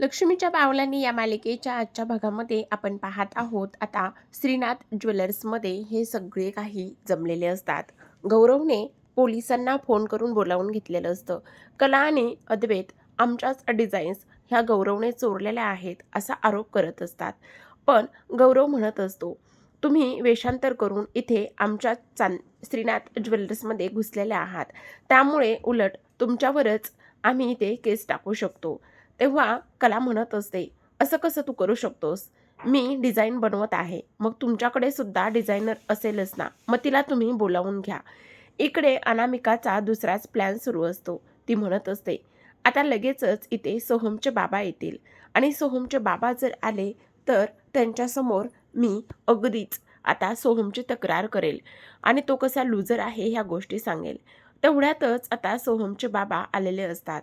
लक्ष्मीच्या पावलांनी या मालिकेच्या आजच्या भागामध्ये आपण पाहत आहोत. आता श्रीनाथ ज्वेलर्समध्ये हे सगळे काही जमलेले असतात. गौरवने पोलिसांना फोन करून बोलावून घेतलेलं असतं. कला आणि अद्वैत आमच्याच डिझाईन्स ह्या गौरवने चोरलेल्या आहेत असा आरोप करत असतात. पण गौरव म्हणत असतो तुम्ही वेषांतर करून इथे आमच्या चांद श्रीनाथ ज्वेलर्समध्ये घुसलेल्या आहात. त्यामुळे उलट तुमच्यावरच आम्ही इथे केस टाकू शकतो. तेव्हा कला म्हणत असते असं कसं तू करू शकतोस? मी डिझाईन बनवत आहे. मग तुमच्याकडे सुद्धा डिझायनर असेलच ना? मग तिला तुम्ही बोलावून घ्या. इकडे अनामिकाचा दुसराच प्लॅन सुरू असतो. ती म्हणत असते आता लगेचच इथे सोहमचे बाबा येतील. आणि सोहमचे बाबा जर आले तर त्यांच्यासमोर मी अगदीच आता सोहमची तक्रार करेल. आणि तो कसा लुजर आहे ह्या गोष्टी सांगेल. तेवढ्यातच आता सोहमचे बाबा आलेले असतात.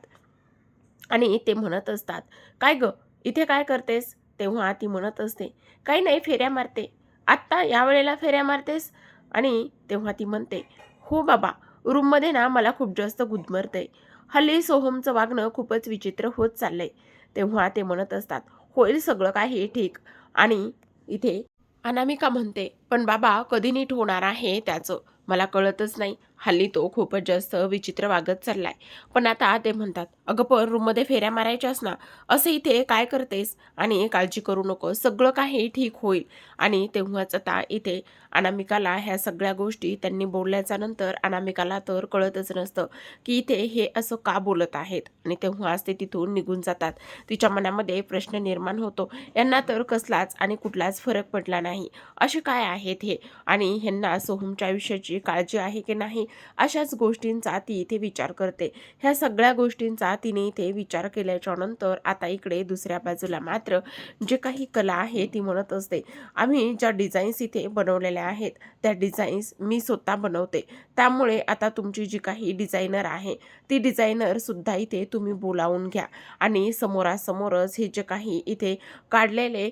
आणि ते म्हणत असतात काय ग? इथे काय करतेस? तेव्हा ती म्हणत असते काही नाही फेऱ्या मारते. आत्ता यावेळेला फेऱ्या मारतेस? आणि तेव्हा ती म्हणते हो बाबा रूममध्ये ना मला खूप जास्त गुदमरते हल्ली सोहमचं वागणं खूपच विचित्र होत चाललंय. तेव्हा ते म्हणत असतात होईल सगळं काही ठीक. आणि इथे अनामिका म्हणते पण बाबा कधी नीट होणार आहे त्याचं? मला कळतच नाही. हल्ली तो खूपच जास्त विचित्र वागत चाललाय. पण आता ते म्हणतात अगं पण रूममध्ये फेऱ्या मारायच्यास ना असं इथे काय करतेस? आणि काळजी करू नको सगळं काही ठीक होईल. आणि तेव्हाच आता इथे अनामिकाला ह्या सगळ्या गोष्टी त्यांनी बोलल्याच्या नंतर अनामिकाला तर कळतच नसतं की इथे हे असं का बोलत आहेत. आणि तेव्हाच ते तिथून निघून जातात. तिच्या मनामध्ये प्रश्न निर्माण होतो यांना तर कसलाच आणि कुठलाच फरक पडला नाही. असे काय आहेत हे? आणि ह्यांना सोहमच्या आयुष्याची काळजी आहे की नाही? अशाच गोष्टींचा ती इथे विचार करते. ह्या सगळ्या गोष्टींचा तिने इथे विचार केल्याच्यानंतर आता इकडे दुसऱ्या बाजूला मात्र जे काही कला आहे ती म्हणत असते. आम्ही ज्या डिझाईन्स इथे बनवलेल्या आहेत त्या डिझाईन्स मी स्वतः बनवते. त्यामुळे आता तुमची जी काही डिझायनर आहे ती डिझायनर सुद्धा इथे तुम्ही बोलावून घ्या. आणि समोरासमोरच हे जे काही इथे काढलेले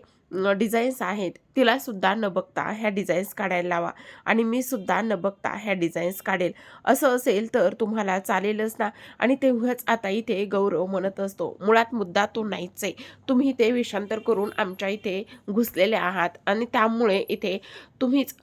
डिझाईन्स आहेत तिला सुद्धा न बघता ह्या डिझाईन्स काढायला लावा. आणि मी सुद्धा न बघता ह्या डिझाईन्स काढेल. असं असेल तर तुम्हाला चालेलच ना? आणि तेव्हाच आता इथे गौरव म्हणत असतो मुळात मुद्दा तो नाहीच आहे. तुम्ही ते विषांतर करून आमच्या इथे घुसलेले आहात. आणि त्यामुळे इथे तुम्हीच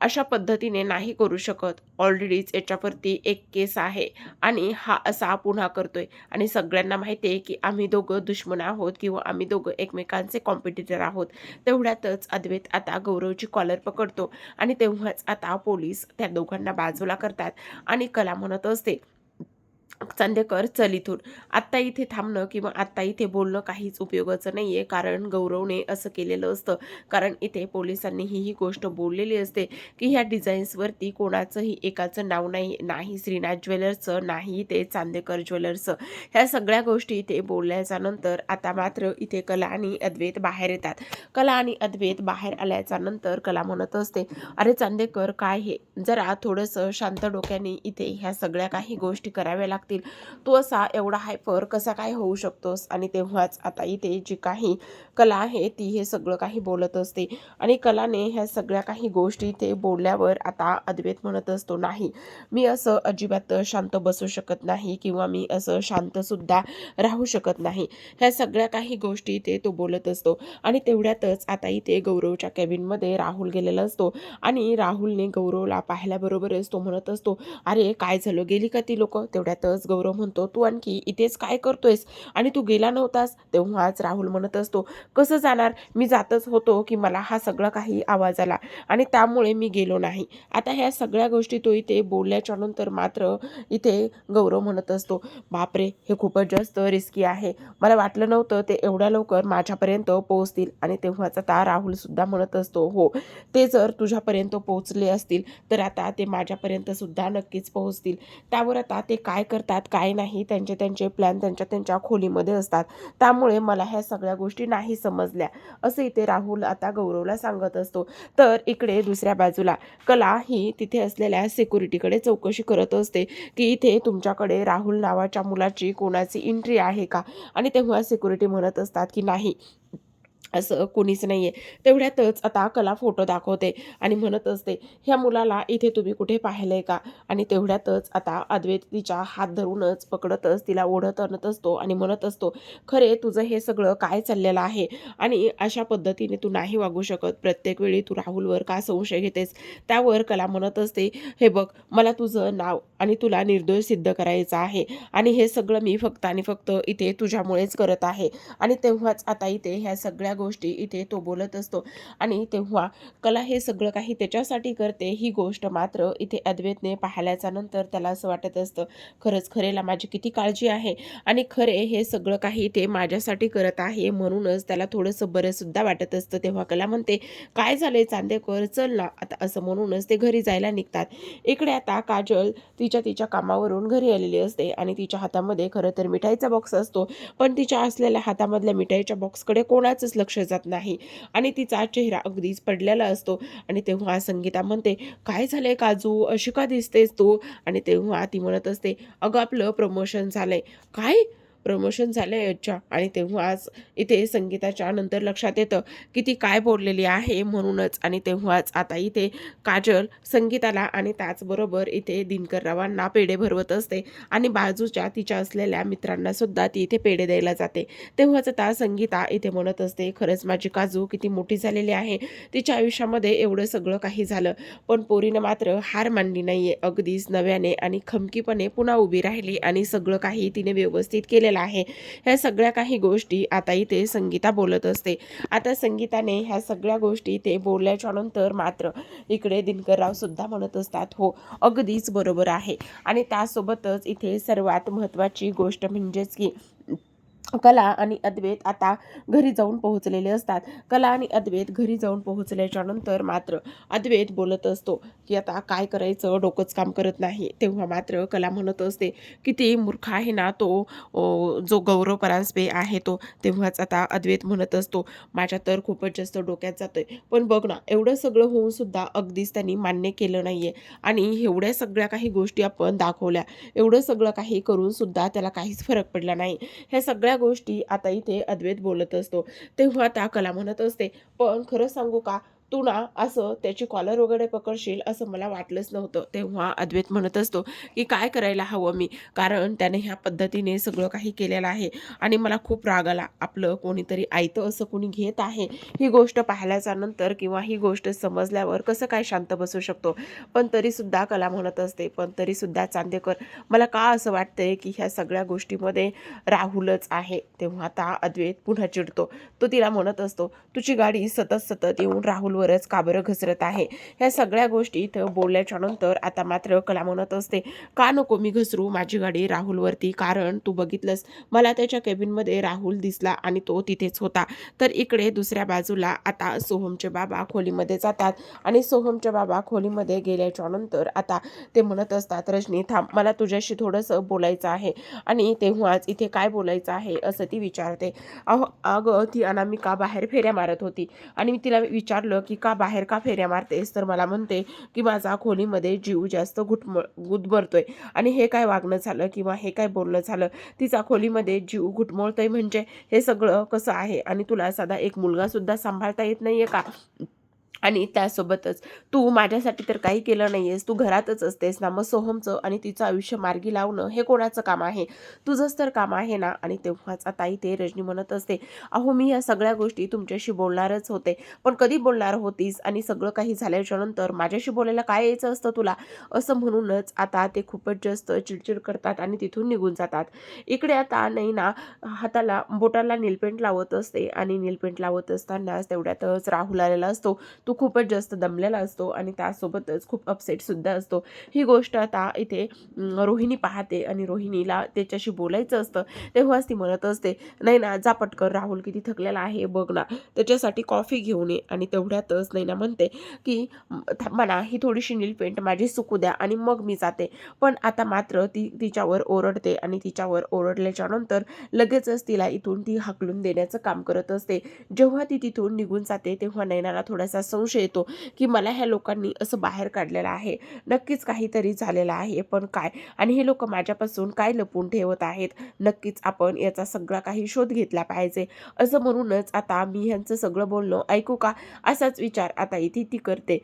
अशा पद्धतीने नाही करू शकत. ऑलरेडीच याच्यावरती एक केस आहे आणि हा असा पुन्हा करतोय. आणि सगळ्यांना माहिती आहे की आम्ही दोघं दुश्मन आहोत किंवा आम्ही दोघं एकमेकांचे कॉम्पिटिटर आहोत. तेवढ्यातच अद्वैत आता गौरवची कॉलर पकडतो आणि तेव्हाच आता पोलीस त्या दोघांना बाजूला करतात आणि कला म्हणत असते चांदेकर चल इथून आत्ता इथे थांबणं किंवा आत्ता इथे बोलणं काहीच उपयोगाचं नाही आहे कारण गौरवने असं केलेलं असतं. कारण इथे पोलिसांनी ही ही गोष्ट बोललेली असते की ह्या डिझाईन्सवरती कोणाचंही एकाचं नाव नाही नाही श्रीनाथ ज्वेलर्सचं नाही ते चांदेकर ज्वेलर्सचं. ह्या सगळ्या गोष्टी इथे बोलल्याच्या नंतर आता मात्र इथे कला आणि अद्वैत बाहेर येतात. कला आणि अद्वैत बाहेर आल्याच्यानंतर कला म्हणत असते अरे चांदेकर काय हे? जरा थोडंसं शांत डोक्याने इथे ह्या सगळ्या काही गोष्टी कराव्या लागतील तू असा एवढा हायपर कसा काय होऊ शकतोस? आणि तेव्हाच आता इथे जी काही कला आहे ती हे सगळं काही बोलत असते. आणि कलाने ह्या सगळ्या काही गोष्टी ते बोलल्यावर आता अद्वैत म्हणत असतो नाही मी असं अजिबात शांत बसू शकत नाही किंवा मी असं शांतसुद्धा राहू शकत नाही. ह्या सगळ्या काही गोष्टी ते तो बोलत असतो. आणि तेवढ्यातच आता इथे गौरवच्या कॅबिनमध्ये राहुल गेलेला असतो. आणि राहुलने गौरवला पाहिल्याबरोबरच तो म्हणत असतो अरे काय झालं? गेली का ती लोक? तेवढ्यातच गौरव म्हणतो तू आणखी इथेच काय करतोयस? आणि तू गेला नव्हतास तेव्हाच राहुल म्हणत असतो कसं जाणार? मी जातच होतो की मला हा सगळा काही आवाज आला आणि त्यामुळे मी गेलो नाही. आता ह्या सगळ्या गोष्टी तो इथे बोलल्याच्या नंतर मात्र इथे गौरव म्हणत असतो बापरे हे खूपच जास्त रिस्की आहे. मला वाटलं नव्हतं ते एवढ्या लवकर माझ्यापर्यंत पोहोचतील. आणि तेव्हाच आता राहुल सुद्धा म्हणत असतो हो ते जर तुझ्यापर्यंत पोहोचले असतील तर आता ते माझ्यापर्यंत सुद्धा नक्कीच पोहोचतील. त्यावर आता ते काय करतात काय नाही त्यांचे त्यांचे प्लॅन त्यांच्या त्यांच्या खोलीमध्ये असतात. त्यामुळे मला ह्या सगळ्या गोष्टी नाही समजल्या असं इथे राहुल आता गौरवला सांगत असतो. तर इकडे दुसऱ्या बाजूला कला ही तिथे असलेल्या सिक्युरिटीकडे चौकशी करत असते की इथे तुमच्याकडे राहुल नावाच्या मुलाची कोणाची एंट्री आहे का? आणि तेव्हा सिक्युरिटी म्हणत असतात की नाही असं कोणीच नाही आहे तेवढ्यातच आता कला फोटो दाखवते आणि म्हणत असते ह्या मुलाला इथे तुम्ही कुठे पाहिलं आहे का? आणि तेवढ्यातच आता अद्वैत तिच्या हात धरूनच पकडतच तिला ओढत आणत असतो आणि म्हणत असतो खरे तुझं हे सगळं काय चाललेलं आहे? आणि अशा पद्धतीने तू नाही वागू शकत. प्रत्येक वेळी तू राहुलवर का संशय घेतेस? त्यावर कला म्हणत असते हे बघ मला तुझं नाव आणि तुला निर्दोष सिद्ध करायचं आहे. आणि हे सगळं मी फक्त आणि फक्त इथे तुझ्यामुळेच करत आहे. आणि तेव्हाच आता इथे ह्या सगळ्या गोष्टी इथे तो बोलत असतो. आणि तेव्हा कला हे सगळं काही त्याच्यासाठी करते. ही गोष्ट मात्र इथे अद्वैतने पाहिल्याच्या नंतर त्याला असं वाटत असतं खरंच खरेला माझी किती काळजी आहे. आणि खरे हे सगळं काही ते माझ्यासाठी करत आहे. म्हणूनच त्याला थोडंसं बरंसुद्धा वाटत असतं. तेव्हा कला म्हणते काय झालंय चांदेकर? चल ना. आता असं म्हणूनच ते घरी जायला निघतात. इकडे आता काजल तिच्या तिच्या कामावरून घरी आलेली असते आणि तिच्या हातामध्ये खरं तर मिठाईचा बॉक्स असतो. पण तिच्या असलेल्या हातामधल्या मिठाईच्या बॉक्सकडे कोणाचंच लक्ष जात नाही. आणि तिचा चेहरा अगदीच पडलेला असतो. आणि तेव्हा संगीता म्हणते काय झालंय काजू? अशी का दिसतेस तू? आणि तेव्हा ती म्हणत असते अगं आपलं प्रमोशन झालंय. काय? प्रमोशन झालं याच्या आणि तेव्हाच इथे संगीताच्या नंतर लक्षात येतं की ती काय बोललेली आहे म्हणूनच. आणि तेव्हाच आता इथे काजल संगीताला आणि त्याचबरोबर इथे दिनकररावांना पेढे भरवत असते. आणि बाजूच्या तिच्या असलेल्या मित्रांना सुद्धा ती इथे पेढे द्यायला जाते. तेव्हाच आता संगीता इथे म्हणत असते खरंच माझी काजू किती मोठी झालेली आहे. तिच्या आयुष्यामध्ये एवढं सगळं काही झालं पण पोरीनं मात्र हार मानली नाहीये. अगदीच नव्याने आणि खमकीपणे पुन्हा उभी राहिली आणि सगळं काही तिने व्यवस्थित केलेलं आहे. ह्या सगळ्या काही गोष्टी आता इथे संगीता बोलत असते. आता संगीताने ह्या सगळ्या गोष्टी ते बोलल्याच्या नंतर मात्र इकडे दिनकरराव सुद्धा म्हणत असतात हो अगदीच बरोबर आहे. आणि त्यासोबतच इथे सर्वात महत्त्वाची गोष्ट म्हणजेच की कला आणि अद्वैत आता घरी जाऊन पोहोचलेले असतात. कला आणि अद्वैत घरी जाऊन पोहोचल्याच्या नंतर मात्र अद्वैत बोलत असतो की आता काय करायचं? डोकंच काम करत नाही. तेव्हा मात्र कला म्हणत असते की ती मूर्ख आहे ना तो जो गौरव परांजपे आहे तो. तेव्हाच आता अद्वैत म्हणत असतो माझ्या तर खूपच जास्त डोक्यात जातोय. पण बघ ना एवढं सगळं होऊन सुद्धा अगदीच त्यांनी मान्य केलं नाहीये. आणि एवढ्या सगळ्या काही गोष्टी आपण दाखवल्या. एवढं सगळं काही करून सुद्धा त्याला काहीच फरक पडला नाही. ह्या सगळ्या गोष्टी आता इथे अद्वैत बोलत असतो तेव्हा त्या कला म्हणत असते पण खरं सांगू का? तू ना असं त्याची कॉलर वगैरे पकडशील असं मला वाटलंच नव्हतं. तेव्हा अद्वैत म्हणत असतो की काय करायला हवं मी? कारण त्याने ह्या पद्धतीने सगळं काही केलेलं आहे. आणि मला खूप राग आला. आपलं कोणीतरी आयतं असं कोणी घेत आहे ही गोष्ट पाहिल्याच्या नंतर किंवा ही गोष्ट समजल्यावर कसं काय शांत बसू शकतो? पण तरीसुद्धा कला म्हणत असते पण तरीसुद्धा चांदेकर मला का असं वाटतंय की ह्या सगळ्या गोष्टीमध्ये राहुलच आहे? तेव्हा आता अद्वैत पुन्हा चिडतो. तो तिला म्हणत असतो तुझी गाडी सतत सतत येऊन राहुल राहुलवरच का बरं घसरत आहे. ह्या सगळ्या गोष्टी इथं बोलल्याच्या नंतर आता मात्र कला म्हणत असते का नको मी घसरू माझी गाडी राहुलवरती? कारण तू बघितलंस मला त्याच्या केबिनमध्ये राहुल दिसला आणि तो तिथेच होता. तर इकडे दुसऱ्या बाजूला आता सोहमचे बाबा खोलीमध्ये जातात आणि सोहमचे बाबा खोलीमध्ये गेल्याच्यानंतर आता ते म्हणत असतात रजनी थांब मला तुझ्याशी थोडंसं बोलायचं आहे आणि तेव्हाच इथे काय बोलायचं आहे असं ती विचारते. अहो अगं ती अनामिका बाहेर फेऱ्या मारत होती आणि मी तिला विचारलं की का बाहेर का फेऱ्या मारतेस? तर मला म्हणते की माझा खोलीमध्ये जीव जास्त घुटम गुदमरतोय आणि हे काय वागणं झालं किंवा हे काय बोलणं झालं? तिचा खोलीमध्ये जीव घुटमळतोय म्हणजे हे सगळं कसं आहे? आणि तुला साधा एक मुलगासुद्धा सांभाळता येत नाही आहे का? आणि त्यासोबतच तू माझ्यासाठी तर काही केलं नाही आहेस तू घरातच असतेस ना मग सोहमचं आणि तिचं आयुष्य मार्गी लावणं हे कोणाचं काम आहे? तुझंच तर काम आहे ना? आणि तेव्हाच आता इथे रजनी म्हणत असते अहो मी या सगळ्या गोष्टी तुमच्याशी बोलणारच होते पण कधी बोलणार होतीस आणि सगळं काही झाल्याच्यानंतर माझ्याशी बोलायला काय यायचं असतं तुला? असं म्हणूनच आता ते खूपच जास्त चिडचिड करतात आणि तिथून निघून जातात. इकडे आता नाही ना हाताला बोटाला नीलपेंट लावत असते आणि नीलपेंट लावत असतानाच तेवढ्यातच राहुल आलेला असतो. तो खूपच जास्त दमलेला असतो आणि त्यासोबतच खूप अपसेटसुद्धा असतो. ही गोष्ट आता इथे रोहिणी पाहते आणि रोहिणीला त्याच्याशी बोलायचं असतं. तेव्हाच ती म्हणत असते नाही ना जा पटकर राहुल किती थकलेला आहे बघ ना. त्याच्यासाठी कॉफी घेऊन ये. आणि तेवढ्यातच नैना म्हणते की मला ही थोडीशी नील पेंट माझी सुकू द्या आणि मग मी जाते. पण आता मात्र ती तिच्यावर ओरडते आणि तिच्यावर ओरडल्याच्यानंतर लगेचच तिला इथून ती हाकलून देण्याचं काम करत असते. जेव्हा ती तिथून निघून जाते तेव्हा नैनाला थोडासा संशय येतो की मला ह्या लोकांनी असं बाहेर काढलेलं आहे. नक्कीच काहीतरी झालेलं आहे पण काय? आणि हे लोक माझ्यापासून काय लपून ठेवत आहेत? नक्कीच आपण याचा सगळा काही शोध घेतला पाहिजे. असं म्हणूनच आता मी ह्यांचं सगळं बोलणं ऐकू का? असाच विचार आता इथे ती करते.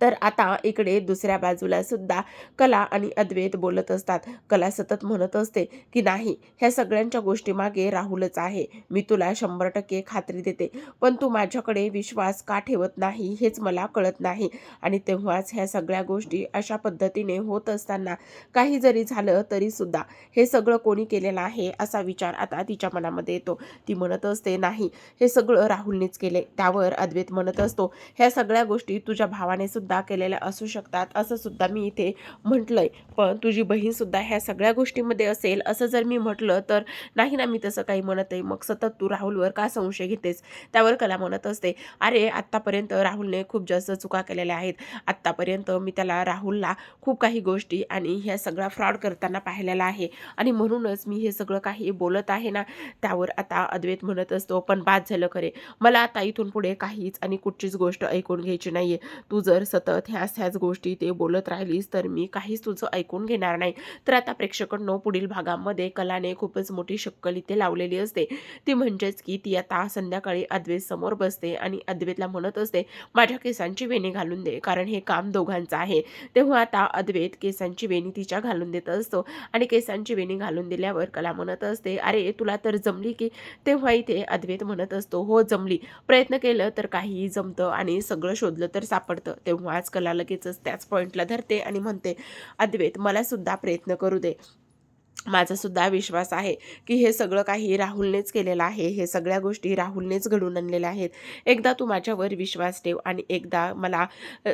तर आता इकडे दुसऱ्या बाजूला सुद्धा कला आणि अद्वैत बोलत असतात. कला सतत म्हणत असते की नाही ह्या सगळ्यांच्या गोष्टीमागे राहुलच आहे. मी तुला शंभर टक्के खात्री देते. पण तू माझ्याकडे विश्वास का ठेवत नाही हेच मला कळत नाही. आणि तेव्हाच ह्या सगळ्या गोष्टी अशा पद्धतीने होत असताना काही जरी झालं तरी सुद्धा हे सगळं कोणी केलेलं आहे असा विचार आता तिच्या मनामध्ये येतो. ती म्हणत असते नाही हे सगळं राहुलनेच केले. त्यावर अद्वैत म्हणत असतो ह्या सगळ्या गोष्टी तुझ्या भावाने सुद्धा केलेल्या असू शकतात. असं सुद्धा मी इथे म्हटलंय. पण तुझी बहीण सुद्धा ह्या सगळ्या गोष्टीमध्ये असेल असं जर मी म्हटलं तर नाही ना मी तसं काही म्हणत आहे मग सतत तू राहुलवर का संशय घेतेस? त्यावर कला म्हणत असते. अरे आत्तापर्यंत राहुलने खूप जास्त चुका केलेल्या आहेत. आत्तापर्यंत मी त्याला राहुलला खूप काही गोष्टी आणि ह्या सगळा फ्रॉड करताना पाहिलेला आहे. आणि म्हणूनच मी हे सगळं काही बोलत आहे ना त्यावर आता अद्वैत म्हणत असतो पण बाद झालं खरे. मला आता इथून पुढे काहीच आणि कुठचीच गोष्ट ऐकून घ्यायची नाही तू जर सतत ह्याच ह्याच गोष्टी ते बोलत राहिलीस तर मी काहीच तुझं ऐकून घेणार नाही. तर आता प्रेक्षकांनो पुढील भागामध्ये कलाने खूपच मोठी शक्कल इथे लावलेली असते. ती म्हणजेच की ती आता संध्याकाळी अद्वैत समोर बसते आणि अद्वैतला म्हणत असते माझ्या केसांची वेणी घालून दे कारण हे काम दोघांचं आहे. तेव्हा आता अद्वैत केसांची वेणी तिच्या घालून देत असतो आणि केसांची वेणी घालून दिल्यावर कला म्हणत असते अरे तुला तर जमली की? तेव्हा इथे अद्वैत म्हणत असतो हो जमली. प्रयत्न केलं तर काहीही जमतं आणि सगळं शोधलं तर सापडतं. तेव्हाच कला लगेचच त्याच पॉईंटला धरते आणि म्हणते अद्वैत मला सुद्धा प्रयत्न करू दे. माझा सुद्धा विश्वास आहे की हे सगळं काही राहुलनेच केलेलं आहे. हे सगळ्या गोष्टी राहुलनेच घडून आणलेल्या आहेत. एकदा तू माझ्यावर विश्वास ठेव आणि एकदा मला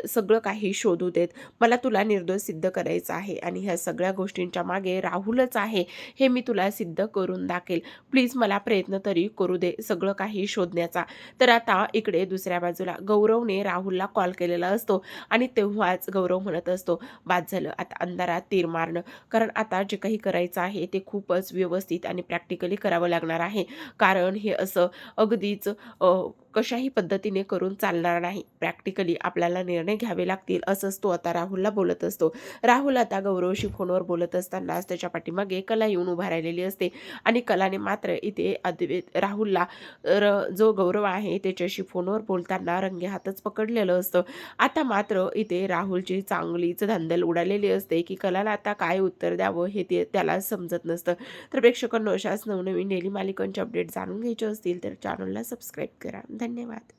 सगळं काही शोधू देत. मला तुला निर्दोष सिद्ध करायचं आहे आणि ह्या सगळ्या गोष्टींच्या मागे राहुलच आहे हे मी तुला सिद्ध करून दाखेल. प्लीज मला प्रयत्न तरी करू दे सगळं काही शोधण्याचा. तर आता इकडे दुसऱ्या बाजूला गौरवने राहुलला कॉल केलेला असतो आणि तेव्हाच गौरव म्हणत असतो बाद झालं आता अंधारात तीर मारणं. कारण आता जे काही करायचं आहे ते खूपच व्यवस्थित आणि प्रॅक्टिकली करावं लागणार आहे. कारण हे असं अगदीच कशाही पद्धतीने करून चालणार नाही. प्रॅक्टिकली आपल्याला निर्णय घ्यावे लागतील असंच तो आता राहुलला बोलत असतो. राहुल आता गौरवशी फोनवर बोलत असतानाच त्याच्या पाठीमागे कला येऊन उभा राहिलेली असते आणि कलाने मात्र इथे अद्वैत राहुलला र जो गौरव आहे त्याच्याशी फोनवर बोलताना रंगे हातच पकडलेलं असतं. आता मात्र इथे राहुलची चांगलीच धांदल उडालेली असते की कलाला आता काय उत्तर द्यावं हे ते त्याला समजत नसतं. तर प्रेक्षकांनो अशाच नवनवीन डेली मालिकांचे अपडेट जाणून घ्यायचे असतील तर चॅनलला सबस्क्राईब करा. धन्यवाद.